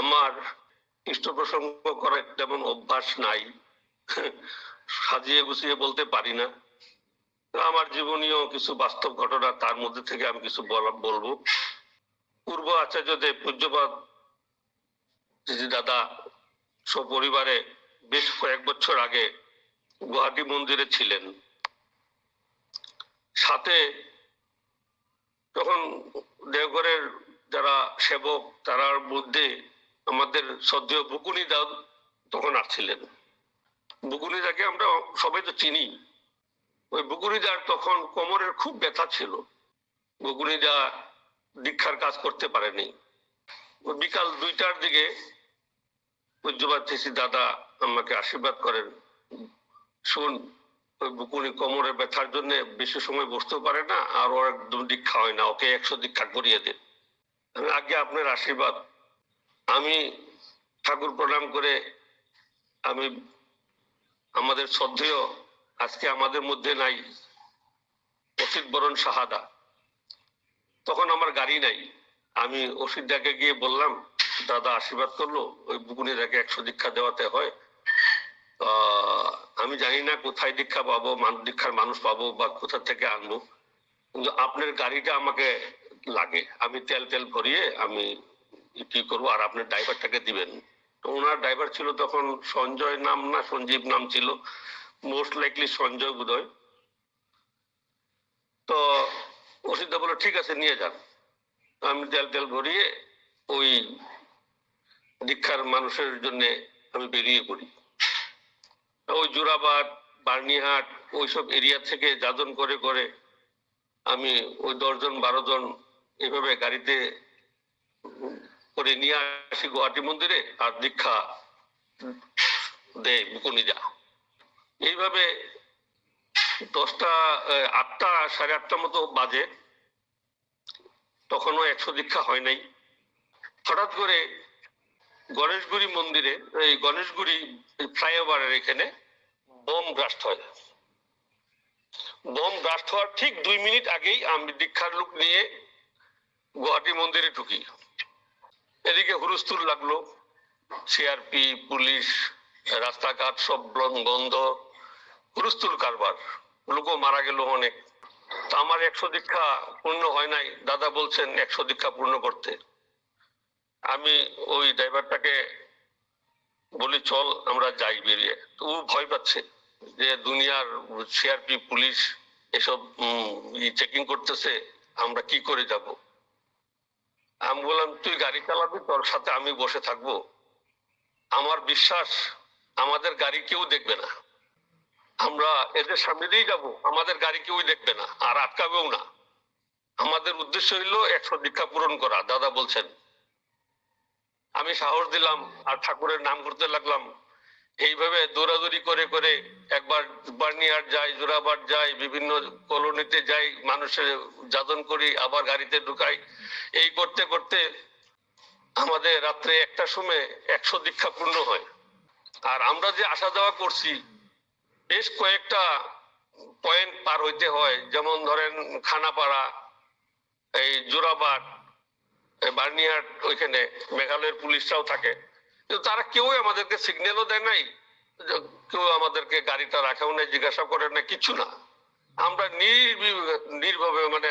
আমার ইষ্ট প্রসঙ্গ করার তেমন অভ্যাস নাই। সাজিয়ে গুছিয়ে বলতে পারি না। আমার জীবনীয় কিছু বাস্তব ঘটনা তার মধ্যে থেকে আমি কিছু বলব। পূর্ব আচার্যদেব পূজ্যপাত জি দাদা সপরিবারে বেশ কয়েক বছর আগে গুয়াহাটি মন্দিরে ছিলেন। সাথে তখন দেওঘরের যারা সেবক তারার মধ্যে আমাদের শ্রদ্ধেয় বুকুনি দা তখন আসছিলেন। বুকুনি দাকে আমরা সবাই তো চিনি। ওই বুকুনিদার তখন কোমরের খুব ব্যথা ছিল। বুকুনিদা দীক্ষার কাজ করতে পারেনি। বিকাল দুইটার দিকে পূজ্যবাদ থেসি দাদা আমাকে আশীর্বাদ করেন। শুন, ওই বুকুনি কোমরে ব্যথার জন্য বেশি সময় বসতেও পারে না, আর ওর একদম দীক্ষা হয় না, ওকে একশো দীক্ষা করিয়ে দে। আমি আগে আপনার আশীর্বাদ আমি ঠাকুর প্রণাম করে আমি আমাদের শ্রদ্ধেয়, আজকে আমাদের মধ্যে নাই, অসিত বরণ সাহাদা। তখন আমার গাড়ি নাই। আমি অসিতদাকে গিয়ে বললাম, দাদা আশীর্বাদ করল, ওই বুকুনি বুকুনিদাকে একশো দীক্ষা দেওয়াতে হয়। আমি জানি না কোথায় দীক্ষা পাবো দীক্ষার মানুষ পাবো বা কোথা থেকে আনব। কিন্তু আপনার গাড়িটা আমাকে লাগে। আমি তেল তেল ভরিয়ে আমি কি করব? আর আপনার ড্রাইভারটাকে দিবেন। তো ওনার ড্রাইভার ছিল তখন সঞ্জয় নাম না, সঞ্জীব নাম ছিল। মোস্ট লাইকলি সঞ্জয় বোধহয়। তো অসিদ্ধা বলল ঠিক আছে, নিয়ে যান। আমি তেল তেল ভরিয়ে ওই দীক্ষার মানুষের জন্য আমি বেরিয়ে পড়ি। ওই জোরাবাদ বার্নিহাট, ওইসব এরিয়া থেকে যাজন করে করে আমি ওই দশজন, বারো জন এভাবে গাড়িতে করে নিয়ে আসি গুয়াহাটি মন্দিরে, আর দীক্ষা দেয় বুকুনিজা এইভাবে দশটা আটটা, সাড়ে আটটা মতো বাজে। তখনও একশো দীক্ষা হয় নাই। হঠাৎ করে গণেশগুড়ি মন্দিরে, এই গণেশগুড়ি ফ্লাইওভারের এখানে বোম ব্লাস্ট হয়। বোম ব্লাস্ট হওয়ার ঠিক দুই মিনিট আগেই আমি দীক্ষার লোক নিয়ে গুয়াহাটি মন্দিরে ঢুকি। এদিকে হুরুস্তুল লাগল। সিআরপি পুলিশ, রাস্তাঘাট, সব বন্ধ। হুরুস্তুল কারবার। লোকও মারা গেল অনেক। তা আমার একশো দীক্ষা পূর্ণ হয় নাই। দাদা বলছেন একশো দীক্ষা পূর্ণ করতে। আমি ওই ড্রাইভারটাকে বলি, চল, আমরা যাই বেরিয়ে। ও ভয় পাচ্ছে যে দুনিয়ার সিআরপি পুলিশ এসব চেকিং করতেছে, আমরা কি করে যাব? আমি বললাম, তুই গাড়ি চালাবি, তোর সাথে আমি বসে থাকব। আমার বিশ্বাস, আমাদের গাড়ি কেউ দেখবে না। আমরা এদের সামনে দিয়েই যাব, আমাদের গাড়ি কেউই দেখবে না, আর আটকাবেও না। আমাদের উদ্দেশ্য হইল একশো দীক্ষা পূরণ করা, দাদা বলছেন। আমি সাহস দিলাম, আর ঠাকুরের নাম করতে লাগলাম এইভাবে দৌড়াদৌড়ি করে করে একবার বার্নিয়ার যাই জোরাবাট যাই, বিভিন্ন কলোনিতে যাই, মানুষের যাদন করি, আবার গাড়িতে ঢুকাই। এই করতে করতে আমাদের রাত্রে একটা সময় একশো দীক্ষা পূর্ণ হয়। আর আমরা যে আসা যাওয়া করছি, বেশ কয়েকটা পয়েন্ট পার হইতে হয়। যেমন ধরেন খানাপাড়া, এই জোরাবাট বার্নিয়ার ওইখানে, মেঘালয়ের পুলিশরাও থাকে। তারা কেউই আমাদেরকে সিগন্যালও দেয় নাই কেউ আমাদেরকে গাড়িটা রাখাও নাই জিজ্ঞাসা করে না কিছু না। আমরা নির্ভাবে মানে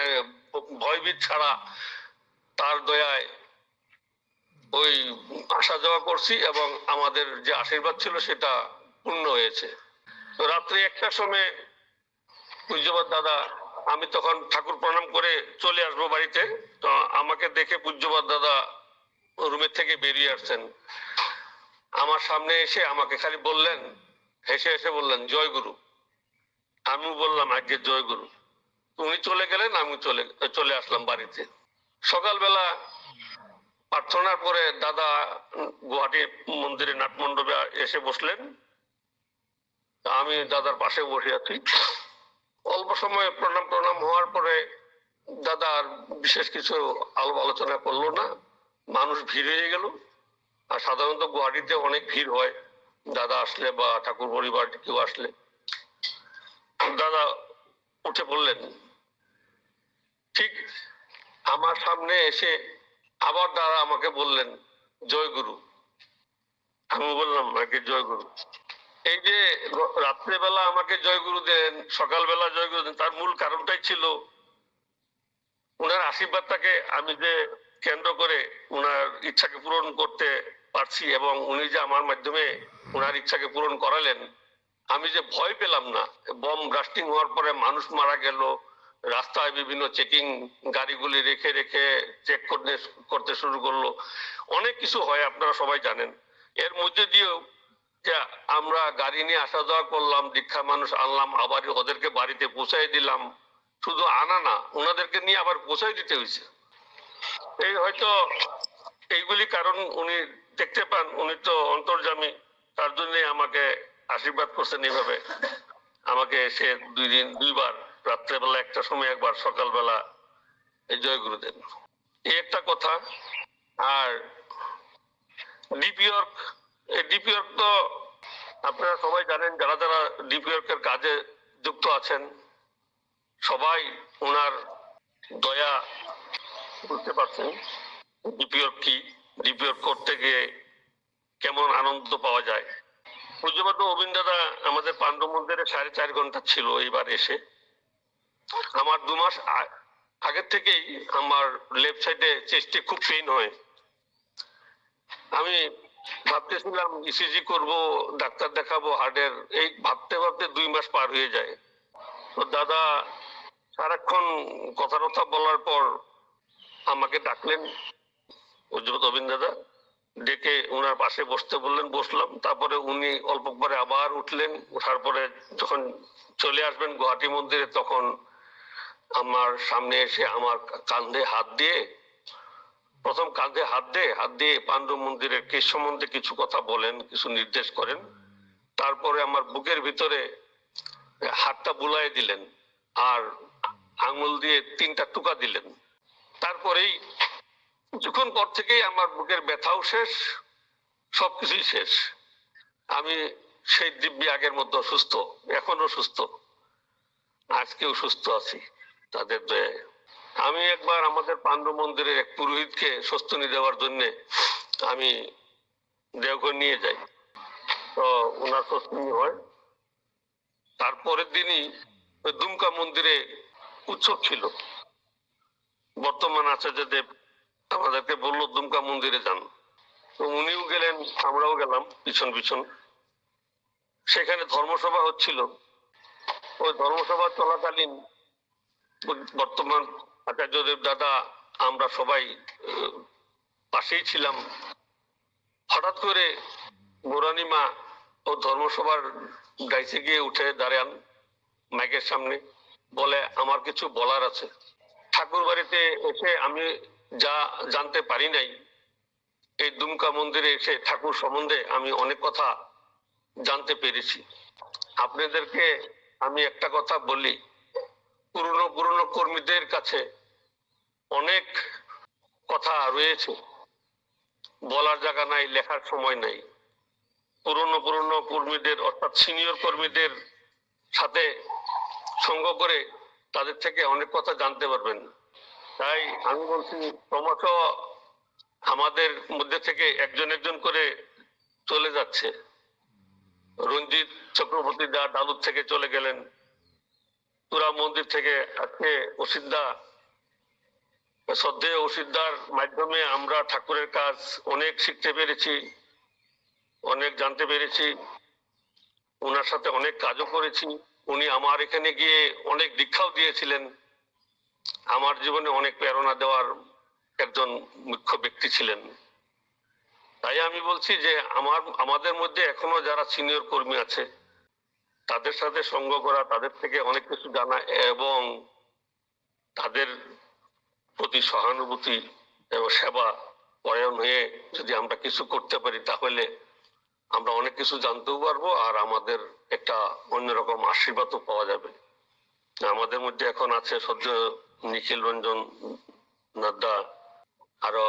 ভয়ভীত ছাড়া তার দয়ায় ওই আসা যাওয়া করছি এবং আমাদের যে আশীর্বাদ ছিল সেটা পূর্ণ হয়েছে। তো রাত্রে একটার সময় পূজ্যবাদ দাদা, আমি তখন ঠাকুর প্রণাম করে চলে আসব বাড়িতে। তো আমাকে দেখে পূজ্যবাদ দাদা রুমের থেকে বেরিয়ে আসছেন। আমার সামনে এসে আমাকে খালি বললেন, হেসে হেসে বললেন, জয় গুরু। আমি বললাম আজকে জয় গুরু। উনি চলে গেলেন, আমি চলে চলে আসলাম বাড়িতে। সকালবেলা প্রার্থনার পরে দাদা গুয়াহাটি মন্দিরে নাট মণ্ডপে এসে বসলেন। আমি দাদার পাশে বসে আছি। অল্প সময় প্রণাম প্রণাম হওয়ার পরে দাদা আর বিশেষ কিছু আলাপ আলোচনা করল না। মানুষ ভিড় হয়ে গেল। আর সাধারণত গুয়াহাটিতে অনেক ভিড় হয়। দাদা আসলে বা ঠাকুর পরিবার কেউ আসলে। দাদা উঠে পড়লেন ঠিক, আমার সামনে এসে আবার দাদা আমাকে বললেন, জয় গুরু। আমি বললাম নাকি জয় গুরু। এই যে রাত্রেবেলা আমাকে জয় গুরু দেন, সকালবেলা জয় গুরু দেন, তার মূল কারণটাই ছিল ওনার আশীর্বাদটাকে আমি যে কেন্দ্র করে ওনার ইচ্ছাকে পূরণ করতে পারছি এবং উনি যে আমার মাধ্যমে ওনার ইচ্ছাকে পূরণ করালেন, আমি যে ভয় পেলাম না। বম ব্লাস্টিং হওয়ার পরে মানুষ মারা গেল, রাস্তায় বিভিন্ন চেকিং গাড়িগুলি রেখে রেখে চেক করতে করতে শুরু করল। অনেক কিছু হয়, আপনারা সবাই জানেন। এর মধ্যে দিয়েও যে আমরা গাড়ি নিয়ে আসা যাওয়া করলাম, দীক্ষা মানুষ আনলাম, আবার ওদেরকে বাড়িতে পৌঁছাই দিলাম। শুধু আনা না ওনাদেরকে নিয়ে আবার পৌঁছাই দিতে হয়েছে। এই হয়তো এইগুলি কারণ উনি দেখতে পান, উনি তো অন্তর্জামী, তার জন্যই আমাকে আশীর্বাদ করছেন এইভাবে। আমাকে এসে দুই দিন, দুইবার, রাত্রেবেলা একটা সময়, একবার সকালবেলা এই জয় গুরুদেব এই একটা কথা, আর ডিপিওর্ক এই ডিপিওর্ক তো আপনারা সবাই জানেন, যারা যারা ডিপিওর্কের কাজে যুক্ত আছেন, সবাই ওনার দয়া বুঝতে পারছেন ডিপিওর কি। ডিপিওর করতে গিয়ে কেমন আনন্দ পাওয়া যায়? পূজ্যপাত অবিন দাদা আমাদের পাণ্ডব মন্দিরে সাড়ে চার ঘণ্টা ছিল এইবার এসে। আমার দু মাস আগের থেকেই আমার লেফট সাইডে চেস্টে খুব পেইন হয়। আমি ভাবতেছিলাম ইসিজি করব, ডাক্তার দেখাবো হার্টের এই ভাবতে ভাবতে দুই মাস পার হয়ে যায়। তো দাদা সারাক্ষণ কথা বলার পর আমাকে ডাকলেন। অবিন দাদা, ডেকে ওনার পাশে বসতে বললেন, বসলাম। তারপরে উনি অল্প পরে আবার উঠলেন। ওঠার পরে যখন চলে আসবেন গুয়াহাটি মন্দিরে, তখন আমার সামনে এসে আমার কাঁধে হাত দিয়ে, প্রথম কাঁধে হাত দিয়ে হাত দিয়ে পাণ্ডব মন্দিরের কেস সম্বন্ধে কিছু কথা বলেন, কিছু নির্দেশ করেন। তারপরে আমার বুকের ভিতরে হাতটা বুলাই দিলেন আর আঙুল দিয়ে তিনটা টুকা দিলেন। তারপরেই কিছুক্ষণ পর থেকেই আমার বুকের ব্যথাও শেষ, সবকিছুই শেষ। আমি সেই দিব্যি আগের মতো সুস্থ এখনও সুস্থ। আজকেও সুস্থ আছি তাদের দয়ায় আমি একবার আমাদের পাণ্ডব মন্দিরের এক পুরোহিতকে স্বস্তিনি দেওয়ার জন্য আমি দেওঘর নিয়ে যাই। তো ওনার স্বস্তিনি হয়। তারপরের দিনই দুমকা মন্দিরে উৎসব ছিল। বর্তমান আচার্য দেব আমাদেরকে বলল, দুমকা মন্দিরে যান। উনিও গেলেন, আমরাও গেলাম পিছন পিছন। সেখানে ধর্মসভা হচ্ছিল। ওই ধর্মসভা চলাকালীন বর্তমান আচার্যদেব দাদা, আমরা সবাই পাশেই ছিলাম। হঠাৎ করে গোরানি মা ও ধর্মসভার গাইছে গিয়ে উঠে দাঁড়ান মাইকের সামনে। বলে, আমার কিছু বলার আছে। ঠাকুর বাড়িতে এসে আমি যা জানতে পারি নাই, এই দুমকা মন্দিরে এসে ঠাকুর সম্বন্ধে আমি অনেক কথা জানতে পেরেছি। আপনাদেরকে আমি একটা কথা বলি, পুরনো পুরনো কর্মীদের কাছে অনেক কথা রয়েছে। বলার জায়গা নাই, লেখার সময় নাই। পুরনো পুরনো কর্মীদের, অর্থাৎ সিনিয়র কর্মীদের সাথে সঙ্গ করে তাদের থেকে অনেক কথা জানতে পারবেন। তাই আমি বলছি, ক্রমশ আমাদের মধ্যে থেকে একজন একজন করে চলে যাচ্ছে। রঞ্জিত চক্রবর্তী দা ডালুর থেকে চলে গেলেন। তুরা মন্দির থেকে আজকে অসিদ্ধা শ্রদ্ধেয় অসিদ্ধার মাধ্যমে আমরা ঠাকুরের কাজ অনেক শিখতে পেরেছি, অনেক জানতে পেরেছি। ওনার সাথে অনেক কাজও করেছি। উনি আমার এখানে গিয়ে অনেক দীক্ষাও দিয়েছিলেন। আমার জীবনে অনেক প্রেরণা দেওয়ার একজন মুখ্য ব্যক্তি ছিলেন। তাই আমি বলছি যে আমার, আমাদের মধ্যে এখনও যারা সিনিয়র কর্মী আছে, তাদের সাথে সঙ্গ করা, তাদের থেকে অনেক কিছু জানা এবং তাদের প্রতি সহানুভূতি এবং সেবা পরায়ণ হয়ে যদি আমরা কিছু করতে পারি, তাহলে আমরা অনেক কিছু জানতেও পারব আর আমাদের একটা অন্যরকম আশীর্বাদও পাওয়া যাবে। আমাদের মধ্যে এখন আছে সদ্য নিখিল রঞ্জন নাড্ডা, আরও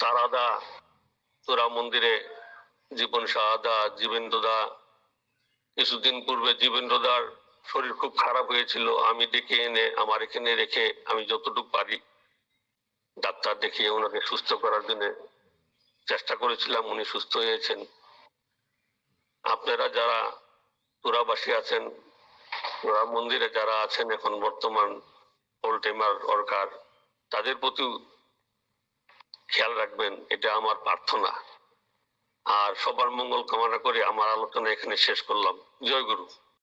তারাদা তোরা মন্দিরে জীবন সাহাদা, জীবেন্দ্র দা। কিছুদিন পূর্বে জীবেন্দ্র দার শরীর খুব খারাপ হয়েছিল। আমি ডেকে এনে, আমার এখানে রেখে আমি যতটুকু পারি ডাক্তার দেখিয়ে ওনাকে সুস্থ করার জন্য চেষ্টা করেছিলাম। উনি সুস্থ হয়েছেন। আপনারা যারা তুরাবাসী আছেন তুরা মন্দিরে যারা আছেন, এখন বর্তমান ওল্টেমার অরকার তাদের প্রতি খেয়াল রাখবেন, এটা আমার প্রার্থনা। আর সবার মঙ্গল কামনা করে আমার আলোচনা এখানে শেষ করলাম। জয় গুরু।